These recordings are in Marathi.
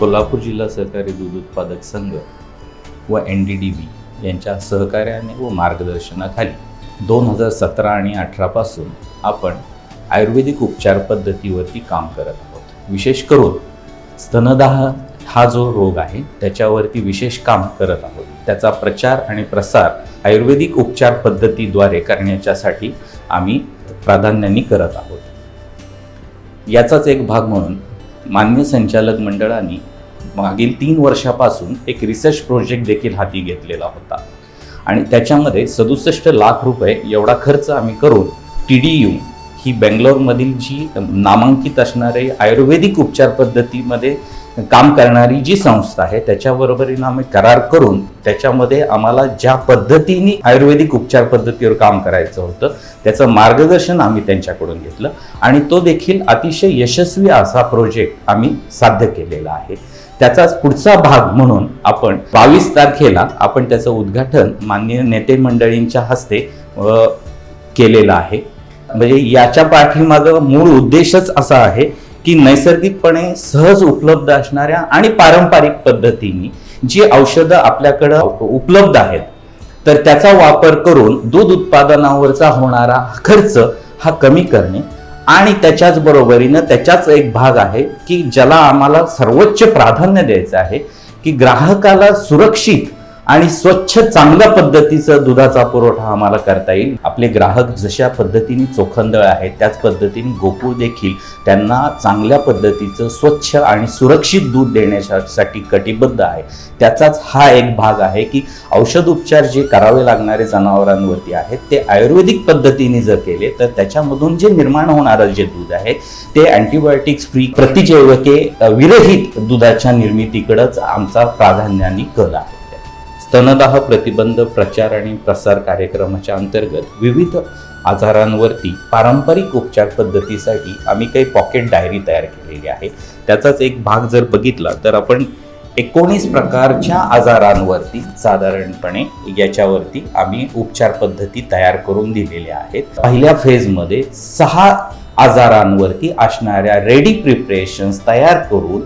कोल्हापूर जिल्हा सहकारी दूध उत्पादक संघ व एन डी डी बी यांच्या सहकार्याने व मार्गदर्शनाखाली दोन हजार सतरा आणि अठरापासून आपण आयुर्वेदिक उपचार पद्धतीवरती काम करत आहोत. विशेष करून स्तनदाह हा जो रोग आहे त्याच्यावरती विशेष काम करत आहोत. त्याचा प्रचार आणि प्रसार आयुर्वेदिक उपचार पद्धतीद्वारे करण्याच्यासाठी आम्ही प्राधान्याने करत आहोत. याचाच एक भाग म्हणून मान्य संचालक मंडळाने मागील तीन वर्षापासून एक रिसर्च प्रोजेक्ट देखील हाती घेतलेला होता. आणि त्याच्यामध्ये सदुसष्ट लाख रुपये एवढा खर्च आम्ही करून टी डी यू ही बेंगलोरमधील जी नामांकित असणारे आयुर्वेदिक उपचार पद्धतीमध्ये काम करणारी जी संस्था आहे त्याच्याबरोबरीनं आम्ही करार करून त्याच्यामध्ये आम्हाला ज्या पद्धतीने आयुर्वेदिक उपचार पद्धतीवर काम करायचं होतं त्याचं मार्गदर्शन आम्ही त्यांच्याकडून घेतलं. आणि तो देखील अतिशय यशस्वी असा प्रोजेक्ट आम्ही साध्य केलेला आहे. त्याचाच पुढचा भाग म्हणून आपण बावीस तारखेला आपण त्याचं उद्घाटन माननीय नेते मंडळींच्या हस्ते केलेलं आहे. म्हणजे याच्या पाठीमागं मूळ उद्देशच असा आहे की नैसर्गिकपणे सहज उपलब्ध असणाऱ्या आणि पारंपरिक पद्धतीने जी औषधं आपल्याकडं उपलब्ध आहेत तर त्याचा वापर करून दूध उत्पादनावरचा होणारा खर्च हा कमी करणे आणि त्याच्याच बरोबरीनं त्याच्याच एक भाग आहे की ज्याला आम्हाला सर्वोच्च प्राधान्य द्यायचं आहे की ग्राहकाला सुरक्षित आणि स्वच्छ चांगल्या पद्धतीचं दुधाचा पुरवठा आम्हाला करता येईल. आपले ग्राहक जशा पद्धतीने चोखंदळ आहेत त्याच पद्धतीने गोकुळ देखील त्यांना चांगल्या पद्धतीचं स्वच्छ आणि सुरक्षित दूध देण्यासाठी कटिबद्ध आहे. त्याचाच हा एक भाग आहे की औषध उपचार जे करावे लागणारे जनावरांवरती आहेत ते आयुर्वेदिक पद्धतीने जर केले तर त्याच्यामधून जे निर्माण होणारं जे दूध आहे ते अँटीबायोटिक्स फ्री प्रतिजैवके विरहित दुधाच्या निर्मितीकडंच आमचा प्राधान्याने कल आहे. स्तनदाह प्रतिबंध प्रचार आणि प्रसार कार्यक्रमाच्या अंतर्गत विविध आजारांवरती पारंपरिक उपचार पद्धतीसाठी आम्ही काही पॉकेट डायरी तयार केलेली आहे. त्याचाच एक भाग जर बघितला तर आपण एकोणीस प्रकारच्या आजारांवरती साधारणपणे याच्यावरती आम्ही उपचार पद्धती तयार करून दिलेल्या आहेत. पहिल्या फेजमध्ये सहा आजारांवरती असणाऱ्या रेडी प्रिपरेशन्स तयार करून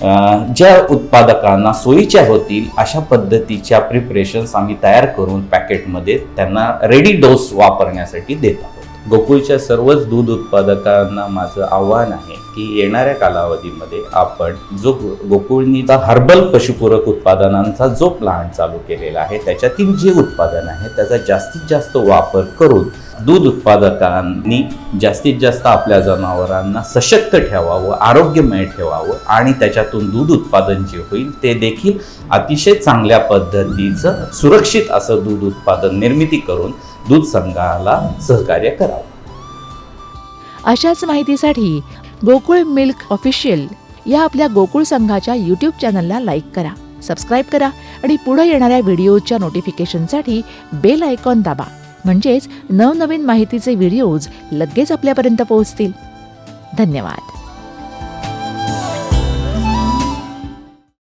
ज्या उत्पादकांना सोयीच्या होतील अशा पद्धतीच्या प्रिपरेशन्स आम्ही तयार करून पॅकेटमध्ये त्यांना रेडी डोस वापरण्यासाठी देत आहोत. गोकुळच्या सर्वच दूध उत्पादकांना माझं आव्हान आहे की येणाऱ्या कालावधीमध्ये आपण जो गोकुळनी गोकुळनीचा हर्बल पशुपूरक उत्पादनांचा जो प्लांट चालू केलेला आहे त्याच्यातील जे उत्पादन आहे त्याचा जास्तीत जास्त वापर करून दूध उत्पादकांनी जास्तीत जास्त आपल्या जनावरांना सशक्त ठेवावं आरोग्यमय ठेवावं आणि त्याच्यातून दूध उत्पादन जे होईल ते देखील अतिशय चांगल्या पद्धतीचं सुरक्षित असं दूध उत्पादन निर्मिती करून दूध संघाला सहकार्य करावं. अशाच माहितीसाठी गोकुळ मिल्क ऑफिशियल या आपल्या गोकुळ संघाच्या यूट्यूब चॅनलला लाईक करा सबस्क्राईब करा आणि पुढे येणाऱ्या व्हिडिओच्या नोटिफिकेशनसाठी बेल आयकॉन दाबा. म्हणजेच नवनवीन माहितीचे व्हिडिओज लगेच आपल्यापर्यंत पोहोचतील. धन्यवाद.